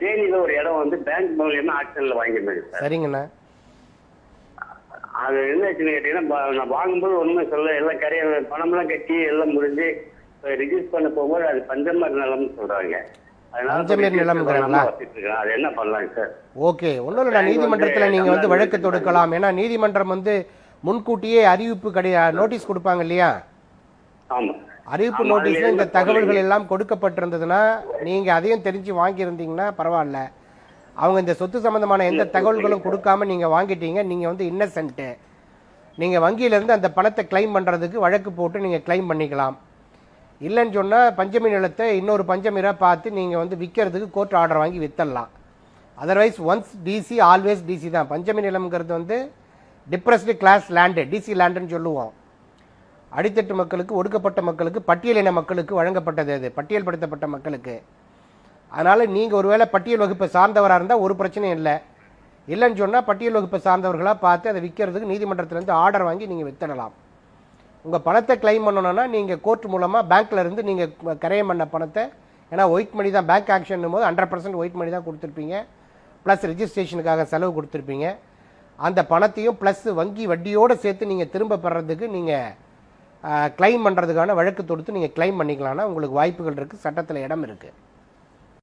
தேனியில ஒரு இடம் வந்து பேங்க் மூலியமா ஆக்ஷன்ல வாங்கியிருந்தேங்க சார். சரிங்கண்ணா. அது என்ன கேட்டீங்கன்னா நான் வாங்கும்போது ஒண்ணுமே சொல்ல எல்லாம் கரைய பணம்லாம் கட்டி எல்லாம் முடிஞ்சு ரிஜிஸ்டர் பண்ண போகும்போது அது பஞ்சமர் நிலம்னு சொல்றாங்க. அதனால பஞ்சமர் நிலம்ங்கிறாங்களா? அது என்ன பண்ணலாங்க சார்? ஓகே. ஒன்றும் இல்லை நீதிமன்றத்தில் நீங்கள் வந்து வழக்கு தொடுக்கலாம். ஏன்னா நீதிமன்றம் வந்து முன்கூட்டியே அறிவிப்பு கிடையாது நோட்டீஸ் கொடுப்பாங்க இல்லையா? ஆமா. அறிவிப்பு நோட்டீஸ்ல இந்த தகவல்கள் எல்லாம் கொடுக்கப்பட்டிருந்ததுன்னா நீங்க அதையும் தெரிஞ்சு வாங்கியிருந்தீங்கன்னா பரவாயில்ல. அவங்க இந்த சொத்து சம்பந்தமான எந்த தகவல்களும் கொடுக்காம நீங்க வாங்கிட்டீங்க நீங்க வந்து இன்னசென்ட் நீங்க வங்கியில இருந்து அந்த பணத்தை கிளைம் பண்றதுக்கு வழக்கு போட்டு நீங்க கிளைம் பண்ணிக்கலாம். இல்லைன்னு சொன்னா பஞ்சமி நிலத்தை இன்னொரு பஞ்சமிரா பார்த்து நீங்க வந்து விற்கிறதுக்கு கோர்ட் ஆர்டர் வாங்கி வித்தரலாம். Otherwise once D C always D. பஞ்சமி நிலம்ங்கிறது வந்து டிப்ரெஸ்டு கிளாஸ் லேண்டு டிசி லேண்டுன்னு சொல்லுவோம். அடித்தட்டு மக்களுக்கு ஒடுக்கப்பட்ட மக்களுக்கு பட்டியலின மக்களுக்கு வழங்கப்பட்டது அது பட்டியல்படுத்தப்பட்ட மக்களுக்கு. அதனால் நீங்கள் ஒருவேளை பட்டியல் வகுப்பை சார்ந்தவராக இருந்தால் ஒரு பிரச்சனையும் இல்லை. இல்லைன்னு சொன்னால் பட்டியல் வகுப்பை சார்ந்தவர்களாக பார்த்து அதை விற்கிறதுக்கு நீதிமன்றத்திலேருந்து ஆர்டர் வாங்கி நீங்கள் வித்தரலாம். உங்கள் பணத்தை கிளைம் பண்ணணும்னா நீங்கள் கோர்ட் மூலமாக பேங்க்ல இருந்து நீங்க கரையம் பண்ண பணத்தை ஏன்னா ஒயிட் மணி தான் பேங்க் ஆக்ஷன் போது ஹண்ட்ரட் பர்சன்ட் ஒயிட் மணி தான் கொடுத்துருப்பீங்க. ப்ளஸ் ரிஜிஸ்ட்ரேஷனுக்காக செலவு கொடுத்துருப்பீங்க. அந்த பணத்தையும் ப்ளஸ் வங்கி வட்டியோடு சேர்த்து நீங்கள் திரும்ப பெறதுக்கு நீங்கள் கிளைம் பண்ணுறதுக்கான வழக்கு தொடுத்து நீங்கள் கிளைம் பண்ணிக்கலாம்னா உங்களுக்கு வாய்ப்புகள் இருக்குது சட்டத்தில் இடம் இருக்குது